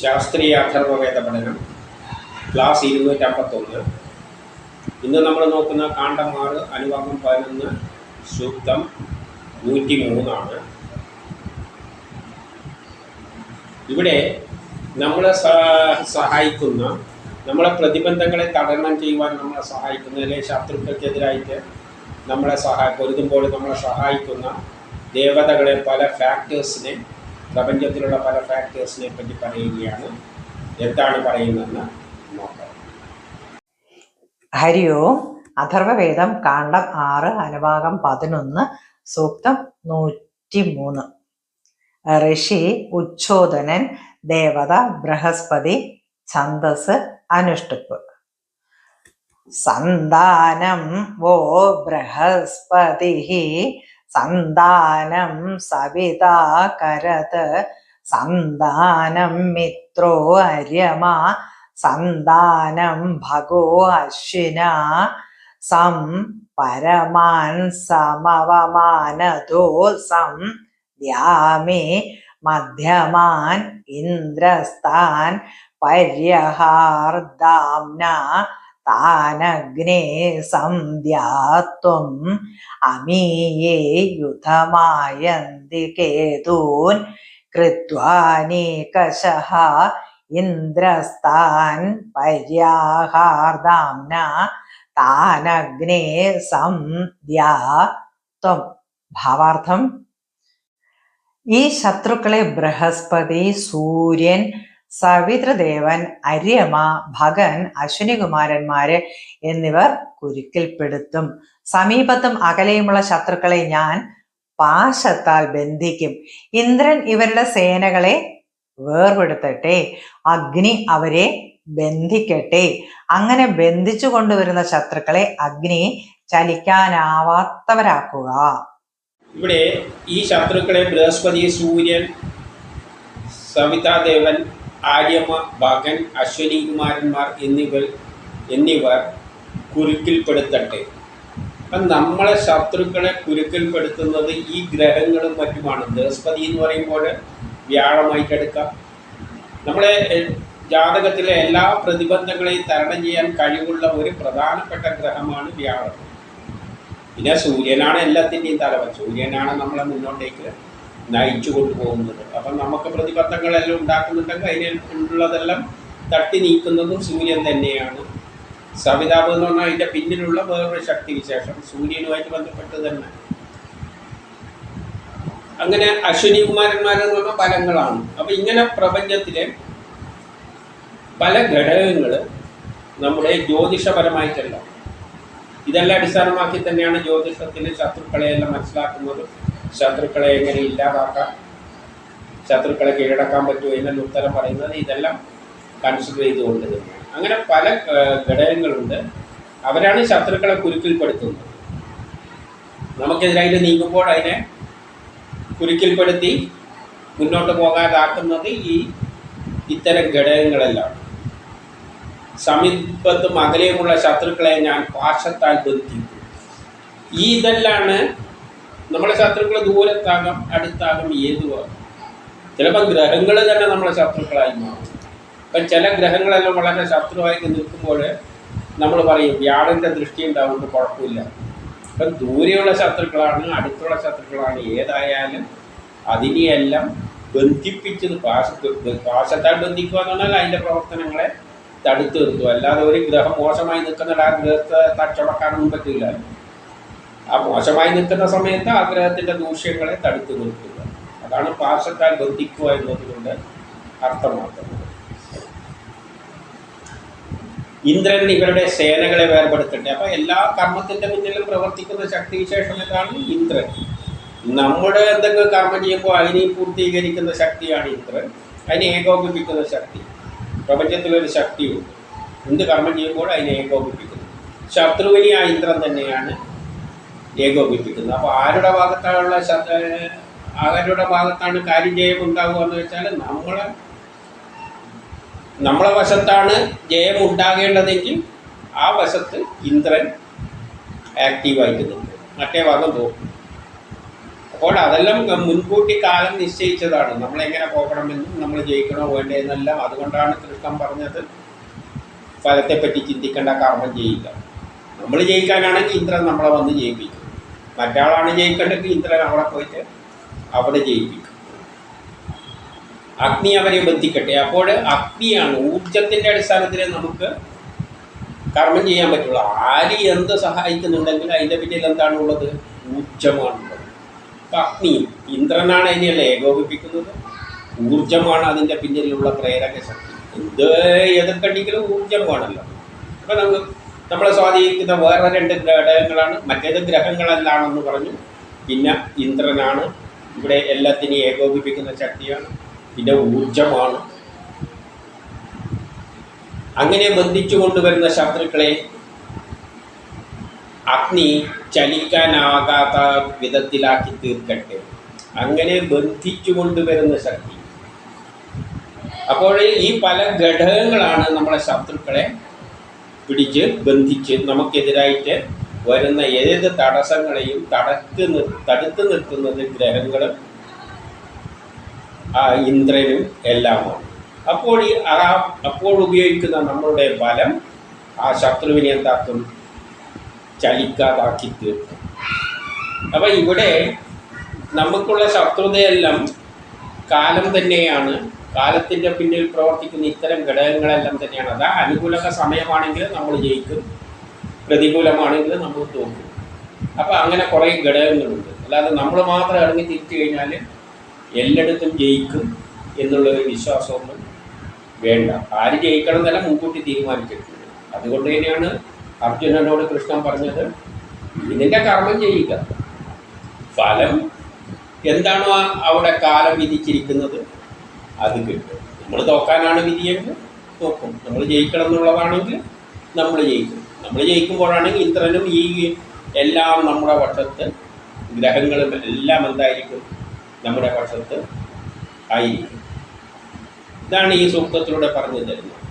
ശാസ്ത്രീയ അഥർവവേദ പഠനം ക്ലാസ് ഇരുന്നൂറ്റമ്പത്തൊന്ന്. ഇന്ന് നമ്മൾ നോക്കുന്ന ആറ് അനുഭാഗം പതിനൊന്ന് സൂക്തം നൂറ്റി മൂന്നാണ് ഇവിടെ നമ്മളെ സഹായിക്കുന്ന നമ്മളെ പ്രതിബന്ധങ്ങളെ തടണം ചെയ്യുവാൻ നമ്മളെ സഹായിക്കുന്ന അല്ലെ ശത്രുക്കൾക്കെതിരായിട്ട് നമ്മളെ സഹായ പൊരുതുമ്പോൾ നമ്മളെ സഹായിക്കുന്ന ദേവതകളെ പല ഫാക്ടേഴ്സിനെ പ്രപഞ്ചത്തിലുള്ള പല ഫാക്ടേഴ്സിനെ പറ്റി പറയുകയാണ്. എന്താണ് പറയുന്നതെന്ന് നോക്കാം. ഹരി ഓം. അഥർവവേദം കാണ്ഡം ആറ് അനുഭാഗം പതിനൊന്ന് സൂക്തം നൂറ്റി മൂന്ന് ഋഷി ഉച്ഛോദനൻ ദേവത ബൃഹസ്പതി ഛന്ദസ് അനുഷ്ടുപ്പ്. സന്താനം വോ ബൃഹസ്പതി സന്താനം സവിതാ കരത്. സന്താനം മിത്രോ അര്യമ. സന്താനം ഭഗോ അശ്വിന. Some പരമാൻ സമവമാനതോ some ദ്യാമേ മധ്യമാൻ ഇന്ദ്രസ്ഥാൻ പര്യഹാർദാംന. താനഗ്നേ സന്ധ്യാത്വം അമീയേ യുധമായന്തി കേതൂൻ കൃത്വാനീകശഃ ഇന്ദ്രസ്ഥാൻ പര്യാഹാർദാംന താനഗ്നേ സന്ധ്യാത്വം. ഭാവാർത്ഥം ഈ ശത്രുക്കളെ ബൃഹസ്പതി സൂര്യൻ സവിതൃദേവൻ അര്യമ ഭഗൻ അശ്വിനികുമാരന്മാര് എന്നിവർ കുരുക്കിൽപ്പെടുത്തും. സമീപത്തും അകലെയുമുള്ള ശത്രുക്കളെ ഞാൻ പാശത്താൽ ബന്ധിക്കും. ഇന്ദ്രൻ ഇവരുടെ സേനകളെ വേർപെടുത്തട്ടെ. അഗ്നി അവരെ ബന്ധിക്കട്ടെ. അങ്ങനെ ബന്ധിച്ചു കൊണ്ടുവരുന്ന ശത്രുക്കളെ അഗ്നി ചലിക്കാനാവാത്തവരാക്കുക. ഇവിടെ ഈ ശത്രുക്കളെ ബൃഹസ്പതി സൂര്യൻ സവിതാദേവൻ ആര്യമ്മ ഭഗൻ അശ്വനി കുമാരന്മാർ എന്നിവർ എന്നിവർ കുരുക്കിൽപ്പെടുത്തട്ടെ. അപ്പം നമ്മളെ ശത്രുക്കളെ കുരുക്കിൽപ്പെടുത്തുന്നത് ഈ ഗ്രഹങ്ങളും മറ്റുമാണ്. ബൃഹസ്പതി എന്ന് പറയുമ്പോൾ വ്യാഴമായിട്ട് എടുക്കാം നമ്മളെ ജാതകത്തിലെ എല്ലാ പ്രതിബന്ധങ്ങളെയും തരണം ചെയ്യാൻ കഴിവുള്ള ഒരു പ്രധാനപ്പെട്ട ഗ്രഹമാണ് വ്യാഴം. പിന്നെ സൂര്യനാണ് എല്ലാത്തിന്റെയും തലവൻ. സൂര്യനാണ് നമ്മളെ മുന്നോട്ടേക്ക് നയിച്ചു കൊണ്ടുപോകുന്നത്. അപ്പം നമുക്ക് പ്രതിബന്ധങ്ങളെല്ലാം ഉണ്ടാക്കുന്നുണ്ടെങ്കിൽ അതിനുള്ളതെല്ലാം തട്ടി നീക്കുന്നതും സൂര്യൻ തന്നെയാണ്. സവിതാപ് എന്ന് പറഞ്ഞാൽ അതിന്റെ പിന്നിലുള്ള വേറൊരു ശക്തി വിശേഷം സൂര്യനുമായിട്ട് ബന്ധപ്പെട്ട് തന്നെ. അങ്ങനെ അശ്വിനി കുമാരന്മാരെന്ന് പറഞ്ഞ ഫലങ്ങളാണ്. അപ്പം ഇങ്ങനെ പ്രപഞ്ചത്തിലെ പല ഘടകങ്ങൾ നമ്മുടെ ജ്യോതിഷപരമായിട്ടല്ല. ഇതെല്ലാം അടിസ്ഥാനമാക്കി തന്നെയാണ് ജ്യോതിഷത്തിന് ശത്രുക്കളെയെല്ലാം മനസ്സിലാക്കുന്നത്. ശത്രുക്കളെ എങ്ങനെ ഇല്ലാതാക്കാം? ശത്രുക്കളെ കീഴടക്കാൻ പറ്റുമോ എന്നെല്ലാം ഉത്തരം പറയുന്നത് ഇതെല്ലാം കൺസിഡർ ചെയ്തുകൊണ്ട് തന്നെയാണ് അങ്ങനെ പല ഘടകങ്ങളുണ്ട്. അവരാണ് ശത്രുക്കളെ കുരുക്കിൽപ്പെടുത്തുന്നത്. നമുക്കെതിരായിട്ട് നീങ്ങുമ്പോൾ അതിനെ കുരുക്കിൽപ്പെടുത്തി മുന്നോട്ട് പോകാതാക്കുന്നത് ഈ ഇത്തരം ഘടകങ്ങളെല്ലാം. സമീപത്തും അകലെയുമുള്ള ശത്രുക്കളെ ഞാൻ പാശത്താൽ ബന്ധിക്കും. ഈ ഇതെല്ലാണ് നമ്മളെ ശത്രുക്കൾ ദൂരത്താകാം അടുത്താകാം ഏതുവാകും ചിലപ്പോൾ ഗ്രഹങ്ങൾ തന്നെ നമ്മളെ ശത്രുക്കളായി മാറും. അപ്പം ചില ഗ്രഹങ്ങളെല്ലാം വളരെ ശത്രുവായിട്ട് നിൽക്കുമ്പോൾ നമ്മൾ പറയും വ്യാഴന്റെ ദൃഷ്ടി ഉണ്ടാവുകൊണ്ട് കുഴപ്പമില്ല. അപ്പം ദൂരെയുള്ള ശത്രുക്കളാണ് അടുത്തുള്ള ശത്രുക്കളാണ്. ഏതായാലും അതിനെയെല്ലാം ബന്ധിപ്പിച്ചത് പാശ പാശത്താൽ ബന്ധിക്കുക എന്ന് പറഞ്ഞാൽ അതിന്റെ പ്രവർത്തനങ്ങളെ തടുത്തു നിർത്തുക. അല്ലാതെ ഒരു ഗ്രഹം മോശമായി നിൽക്കുന്നില്ല ആ ഗ്രഹത്തെ തച്ചടക്കാനൊന്നും പറ്റില്ല. ആ മോശമായി നിൽക്കുന്ന സമയത്ത് ആഗ്രഹത്തിന്റെ ദൂഷ്യങ്ങളെ തടുത്തു നിർത്തുക അതാണ് പാർശ്വത്താൽ ബന്ധിക്കുക എന്നതുകൊണ്ട് അർത്ഥമാക്കുന്നത്. ഇന്ദ്രൻ ഇവരുടെ സേനകളെ വേർപെടുത്തട്ടെ. അപ്പൊ എല്ലാ കർമ്മത്തിന്റെ പിന്നിലും പ്രവർത്തിക്കുന്ന ശക്തി വിശേഷം ഏതാണ് ഇന്ദ്രൻ. നമ്മുടെ എന്തെങ്കിലും കർമ്മം ചെയ്യുമ്പോൾ അതിനെ പൂർത്തീകരിക്കുന്ന ശക്തിയാണ് ഇന്ദ്രൻ. അതിനെ ഏകോപിപ്പിക്കുന്ന ശക്തി. പ്രപഞ്ചത്തിലൊരു ശക്തിയുണ്ട്. എന്ത് കർമ്മം ചെയ്യുമ്പോൾ അതിനെ ഏകോപിപ്പിക്കുന്നു. ശത്രുവിനെ ആ ഇന്ദ്രൻ തന്നെയാണ് ഏകോപിപ്പിക്കുന്നത്. അപ്പോൾ ആരുടെ ഭാഗത്താണുള്ള ശ്രദ്ധ ആരുടെ ഭാഗത്താണ് കാര്യജയം ഉണ്ടാവുക എന്ന് വെച്ചാൽ നമ്മളെ നമ്മളെ വശത്താണ് ജയം ഉണ്ടാകേണ്ടതെങ്കിൽ ആ വശത്ത് ഇന്ദ്രൻ ആക്റ്റീവായിട്ട് നിൽക്കും മറ്റേ ഭാഗം തോക്കും അപ്പോൾ അതെല്ലാം മുൻകൂട്ടി കാലം നിശ്ചയിച്ചതാണ്. നമ്മളെങ്ങനെ പോകണമെന്നും നമ്മൾ ജയിക്കണോ വേണ്ടതെന്നെല്ലാം അതുകൊണ്ടാണ് കൃഷ്ണൻ പറഞ്ഞത് ഫലത്തെപ്പറ്റി ചിന്തിക്കേണ്ട കർമ്മം ചെയ്യുക. നമ്മൾ ജയിക്കാനാണെങ്കിൽ ഇന്ദ്രൻ നമ്മളെ വന്ന് ജയിപ്പിക്കും. മറ്റാളാണ് ജയിക്കേണ്ടത് ഇന്ദ്രൻ അവിടെ പോയിട്ട് അവിടെ ജയിപ്പിക്കും. അഗ്നി അവരെ ബന്ധിക്കട്ടെ. അപ്പോൾ അഗ്നിയാണ് ഊർജത്തിന്റെ അടിസ്ഥാനത്തിൽ നമുക്ക് കർമ്മം ചെയ്യാൻ പറ്റുള്ളൂ. ആര് എന്ത് സഹായിക്കുന്നുണ്ടെങ്കിൽ അതിന്റെ പിന്നിൽ എന്താണ് ഉള്ളത്? ഊർജമാണുള്ളത് അപ്പം അഗ്നി ഇന്ദ്രനാണ് അതിനെയല്ലേ ഏകോപിപ്പിക്കുന്നത്. ഊർജമാണ് അതിന്റെ പിന്നിലുള്ള പ്രേരക ശക്തി. എന്ത് എതിർക്കണ്ടെങ്കിലും ഊർജം വേണമല്ലോ അപ്പം നമുക്ക് നമ്മളെ സ്വാധീനിക്കുന്ന വേറെ രണ്ട് ഘടകങ്ങളാണ് മറ്റേത് ഗ്രഹങ്ങളല്ലാണെന്ന് പറഞ്ഞു. പിന്നെ ഇന്ദ്രനാണ്. ഇവിടെ എല്ലാത്തിനെയും ഏകോപിപ്പിക്കുന്ന ശക്തിയാണ്. പിന്നെ ഊർജമാണ് അങ്ങനെ ബന്ധിച്ചു കൊണ്ടുവരുന്ന ശത്രുക്കളെ അഗ്നി ചലിക്കാനാകാത്ത വിധത്തിലാക്കി തീർക്കട്ടെ. അങ്ങനെ ബന്ധിച്ചു കൊണ്ടുവരുന്ന ശക്തി. അപ്പോൾ ഈ പല ഘടകങ്ങളാണ് നമ്മളെ ശത്രുക്കളെ പിടിച്ച് ബന്ധിച്ച് നമുക്കെതിരായിട്ട് വരുന്ന ഏത് തടസ്സങ്ങളെയും തടക്ക് നിർ തടുത്ത് നിർത്തുന്നത് ഗ്രഹങ്ങളും ആ ഇന്ദ്രനും എല്ലാമാണ്. അപ്പോൾ ഈ ആ അപ്പോൾ ഉപയോഗിക്കുന്ന നമ്മളുടെ ബലം ആ ശത്രുവിനെ എന്താക്കും? ചലിക്കാതാക്കി തീർക്കും. അപ്പം ഇവിടെ നമുക്കുള്ള ശത്രുതയെല്ലാം കാലം തന്നെയാണ്. കാലത്തിന്റെ പിന്നിൽ പ്രവർത്തിക്കുന്ന ഇത്തരം ഘടകങ്ങളെല്ലാം തന്നെയാണ്. അത് അനുകൂല സമയമാണെങ്കിൽ നമ്മൾ ജയിക്കും. പ്രതികൂലമാണെങ്കിൽ നമ്മൾ തോക്കും അപ്പോൾ അങ്ങനെ കുറേ ഘടകങ്ങളുണ്ട്. അല്ലാതെ നമ്മൾ മാത്രം ഇറങ്ങി തിരിച്ചു കഴിഞ്ഞാൽ എല്ലായിടത്തും ജയിക്കും എന്നുള്ള ഒരു വിശ്വാസമൊന്നും വേണ്ട. ആര് ജയിക്കണം എന്നല്ല മുൻകൂട്ടി തീരുമാനിച്ചിട്ടുണ്ട് അതുകൊണ്ട് തന്നെയാണ് അർജുനനോട് കൃഷ്ണൻ പറഞ്ഞത് ഇതിന്റെ കർമ്മം ചെയ്യുക ഫലം എന്താണോ അവിടെ കാലം വിധിച്ചിരിക്കുന്നത്? അത് കിട്ടും. നമ്മൾ തോക്കാനാണ് വിധിയെങ്കിൽ തോക്കും. നമ്മൾ ജയിക്കണം എന്നുള്ളതാണെങ്കിൽ നമ്മൾ ജയിക്കും. നമ്മൾ ജയിക്കുമ്പോഴാണെങ്കിൽ ഇന്ദ്രനും ഈ എല്ലാം നമ്മുടെ പക്ഷത്ത് ഗ്രഹങ്ങളും എല്ലാം എന്തായിരിക്കും? നമ്മുടെ പക്ഷത്ത് ആയിരിക്കും. ഇതാണ് ഈ സൂക്തത്തിലൂടെ പറഞ്ഞു തരുന്നത്.